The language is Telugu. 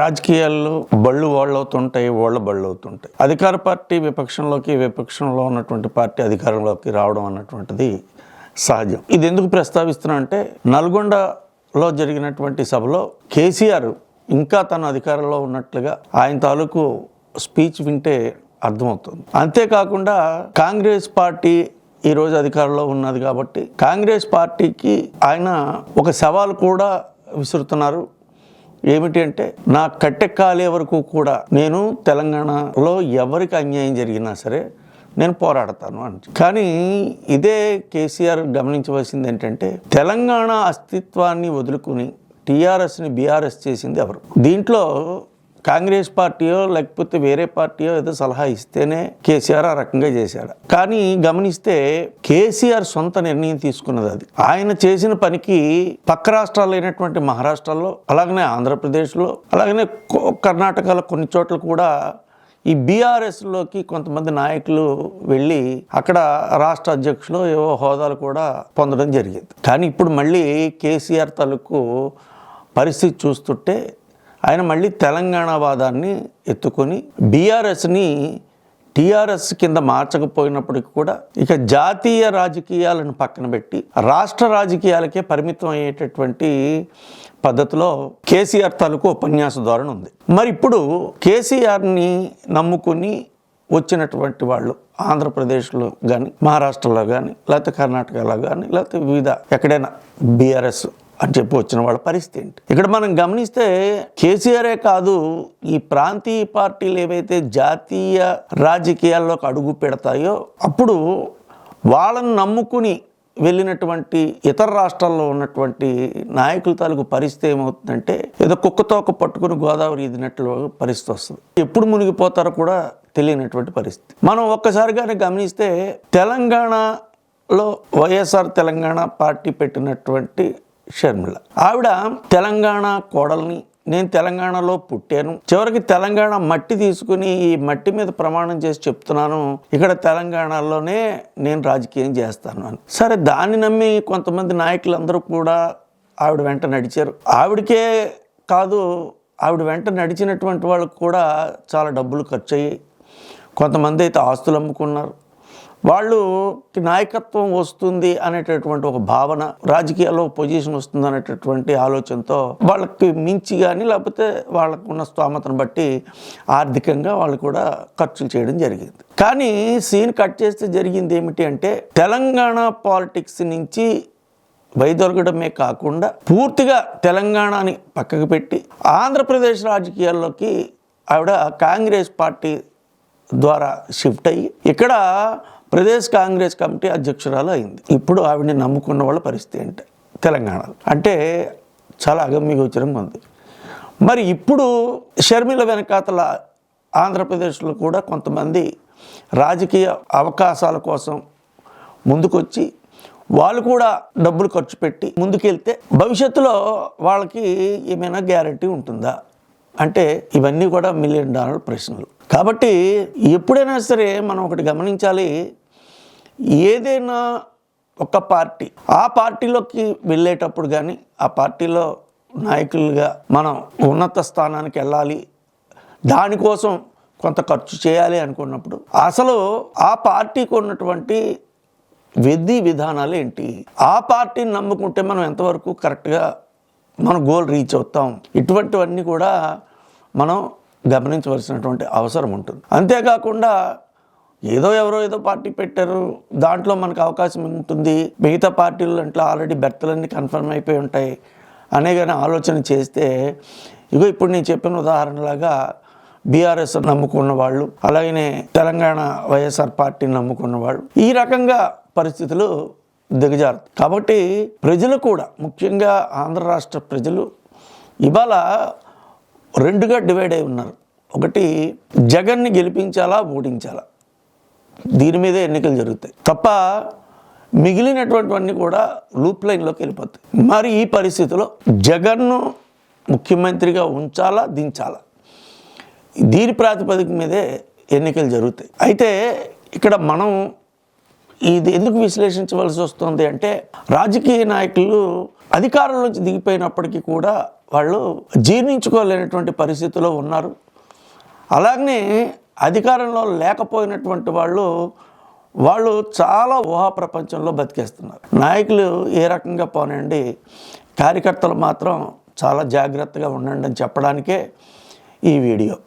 రాజకీయాల్లో బళ్ళు వాళ్ళు అవుతుంటాయి వాళ్ళ బళ్ళు అవుతుంటాయి అధికార పార్టీ విపక్షంలోకి విపక్షంలో ఉన్నటువంటి పార్టీ అధికారంలోకి రావడం అన్నటువంటిది సహజం. ఇది ఎందుకు ప్రస్తావిస్తున్నా అంటే నల్గొండలో జరిగినటువంటి సభలో కేసీఆర్ ఇంకా తన అధికారంలో ఉన్నట్లుగా ఆయన తాలూకు స్పీచ్ వింటే అర్థమవుతుంది. అంతేకాకుండా కాంగ్రెస్ పార్టీ ఈరోజు అధికారంలో ఉన్నది కాబట్టి కాంగ్రెస్ పార్టీకి ఆయన ఒక సవాల్ కూడా విసురుతున్నారు. ఏమిటి అంటే నా కాలే వరకు కూడా నేను తెలంగాణలో ఎవరికి అన్యాయం జరిగినా సరే నేను పోరాడతాను అని. కానీ ఇదే కేసీఆర్ గమనించవలసింది ఏంటంటే తెలంగాణ అస్తిత్వాన్ని వదులుకుని టీఆర్ఎస్ని బీఆర్ఎస్ చేసింది ఎవరు? దీంట్లో కాంగ్రెస్ పార్టీయో లేకపోతే వేరే పార్టీయో ఏదో సలహా ఇస్తేనే కేసీఆర్ ఆ రకంగా చేశాడు. కానీ గమనిస్తే కేసీఆర్ సొంత నిర్ణయం తీసుకున్నది అది. ఆయన చేసిన పనికి పక్క రాష్ట్రాలు అయినటువంటి మహారాష్ట్రలో అలాగనే ఆంధ్రప్రదేశ్లో అలాగనే కో- కర్ణాటకలో కొన్ని చోట్ల కూడా ఈ బీఆర్ఎస్లోకి కొంతమంది నాయకులు వెళ్ళి అక్కడ రాష్ట్ర అధ్యక్షులు ఏవో హోదాలు కూడా పొందడం జరిగింది. కానీ ఇప్పుడు మళ్ళీ కేసీఆర్ తాలూకు పరిస్థితి చూస్తుంటే ఆయన మళ్ళీ తెలంగాణ వాదాన్ని ఎత్తుకొని బీఆర్ఎస్ని టీఆర్ఎస్ కింద మార్చకపోయినప్పటికీ కూడా ఇక జాతీయ రాజకీయాలను పక్కన పెట్టి రాష్ట్ర రాజకీయాలకే పరిమితం అయ్యేటటువంటి పద్ధతిలో కేసీఆర్ తాలూకు ఉపన్యాస ధోరణి ఉంది. మరి ఇప్పుడు కేసీఆర్ని నమ్ముకుని వచ్చినటువంటి వాళ్ళు ఆంధ్రప్రదేశ్లో కానీ మహారాష్ట్రలో కానీ లేకపోతే కర్ణాటకలో కానీ లేకపోతే వివిధ ఎక్కడైనా బీఆర్ఎస్ అని చెప్పి వచ్చిన వాళ్ళ పరిస్థితి ఏంటి? ఇక్కడ మనం గమనిస్తే కేసీఆరే కాదు ఈ ప్రాంతీయ పార్టీలు ఏవైతే జాతీయ రాజకీయాల్లోకి అడుగు పెడతాయో అప్పుడు వాళ్ళని నమ్ముకుని వెళ్ళినటువంటి ఇతర రాష్ట్రాల్లో ఉన్నటువంటి నాయకుల తాలూకు పరిస్థితి ఏమవుతుందంటే ఏదో కుక్కతోక పట్టుకుని గోదావరి ఇదినట్లు పరిస్థితి వస్తుంది. ఎప్పుడు మునిగిపోతారో కూడా తెలియనటువంటి పరిస్థితి. మనం ఒక్కసారిగానే గమనిస్తే తెలంగాణలో వైఎస్ఆర్ తెలంగాణ పార్టీ పెట్టినటువంటి షర్మిల. ఆవిడ తెలంగాణ కోడల్ని నేను తెలంగాణలో పుట్టాను. చివరికి తెలంగాణ మట్టి తీసుకుని ఈ మట్టి మీద ప్రమాణం చేసి చెప్తున్నాను. ఇక్కడ తెలంగాణలోనే నేను రాజకీయం చేస్తాను అని. సరే దాన్ని నమ్మి కొంతమంది నాయకులందరూ కూడా ఆవిడ వెంట నడిచారు. ఆవిడకే కాదు ఆవిడ వెంట నడిచినటువంటి వాళ్ళకు కూడా చాలా డబ్బులు ఖర్చు అయ్యాయి కొంతమంది అయితే ఆస్తులు అమ్ముకున్నారు. వాళ్ళు నాయకత్వం వస్తుంది అనేటటువంటి ఒక భావన రాజకీయాల్లో పొజిషన్ వస్తుంది అనేటటువంటి ఆలోచనతో వాళ్ళకి మించి కానీ లేకపోతే వాళ్ళకు ఉన్న స్తోమతను బట్టి ఆర్థికంగా వాళ్ళు కూడా ఖర్చులు చేయడం జరిగింది. కానీ సీన్ కట్ చేస్తే జరిగింది ఏమిటి అంటే తెలంగాణ పాలిటిక్స్ నుంచి వైదొలగడమే కాకుండా పూర్తిగా తెలంగాణని పక్కకు పెట్టి ఆంధ్రప్రదేశ్ రాజకీయాల్లోకి ఆవిడ కాంగ్రెస్ పార్టీ ద్వారా షిఫ్ట్ అయ్యి ఇక్కడ ప్రదేశ్ కాంగ్రెస్ కమిటీ అధ్యక్షురాలు అయింది. ఇప్పుడు ఆవిడని నమ్ముకున్న వాళ్ళ పరిస్థితి ఏంటి? తెలంగాణలో. అంటే చాలా అగమ్యగోచరం ఉంది మరి ఇప్పుడు షర్మిల వెనకాతల ఆంధ్రప్రదేశ్లో కూడా కొంతమంది రాజకీయ అవకాశాల కోసం ముందుకొచ్చి వాళ్ళు కూడా డబ్బులు ఖర్చు పెట్టి ముందుకెళ్తే భవిష్యత్తులో వాళ్ళకి ఏమైనా గ్యారంటీ ఉంటుందా? అంటే ఇవన్నీ కూడా మిలియన్ డాలర్ ప్రశ్నలు. కాబట్టి ఎప్పుడైనా సరే మనం ఒకటి గమనించాలి ఏదైనా ఒక పార్టీ ఆ పార్టీలోకి వెళ్ళేటప్పుడు కానీ ఆ పార్టీలో నాయకులుగా మనం ఉన్నత స్థానానికి వెళ్ళాలి దానికోసం కొంత ఖర్చు చేయాలి అనుకున్నప్పుడు అసలు ఆ పార్టీకి ఉన్నటువంటి విధి విధానాలు ఏంటి? ఆ పార్టీని నమ్ముకుంటే మనం ఎంతవరకు కరెక్ట్గా మన గోల్ రీచ్ అవుతాం? ఇటువంటివన్నీ కూడా మనం గమనించవలసినటువంటి అవసరం ఉంటుంది. అంతేకాకుండా ఏదో ఎవరో ఏదో పార్టీ పెట్టారు. దాంట్లో మనకు అవకాశం ఉంటుంది. మిగతా పార్టీలు దాంట్లో ఆల్రెడీ బెర్తలన్నీ కన్ఫర్మ్ అయిపోయి ఉంటాయి. అనే కానీ ఆలోచన చేస్తే ఇగో ఇప్పుడు నేను చెప్పిన ఉదాహరణలాగా బీఆర్ఎస్ నమ్ముకున్న వాళ్ళు అలాగనే తెలంగాణ వైఎస్ఆర్ పార్టీని నమ్ముకున్న వాళ్ళు ఈ రకంగా పరిస్థితులు దిగజారు కాబట్టి ప్రజలు కూడా ముఖ్యంగా ఆంధ్ర రాష్ట్ర ప్రజలు ఇవాళ రెండుగా డివైడ్ అయి ఉన్నారు. ఒకటి జగన్ని గెలిపించాలా ఓడించాలా? దీని మీదే ఎన్నికలు జరుగుతాయి. తప్ప మిగిలినటువంటివన్నీ కూడా లూప్ లైన్లోకి వెళ్ళిపోతాయి. మరి ఈ పరిస్థితిలో జగన్ను ముఖ్యమంత్రిగా ఉంచాలా దించాలా? దీని ప్రాతిపదిక మీదే ఎన్నికలు జరుగుతాయి. అయితే ఇక్కడ మనం ఇది ఎందుకు విశ్లేషించవలసి వస్తుంది అంటే రాజకీయ నాయకులు అధికారం నుంచి దిగిపోయినప్పటికీ కూడా వాళ్ళు జీర్ణించుకోలేనటువంటి పరిస్థితిలో ఉన్నారు. అలాగనే అధికారంలో లేకపోయినటువంటి వాళ్ళు వాళ్ళు చాలా ఊహా ప్రపంచంలో బతికేస్తున్నారు. నాయకులు ఏ రకంగా పోనండి కార్యకర్తలు మాత్రం చాలా జాగ్రత్తగా ఉండండి అని చెప్పడానికే ఈ వీడియో.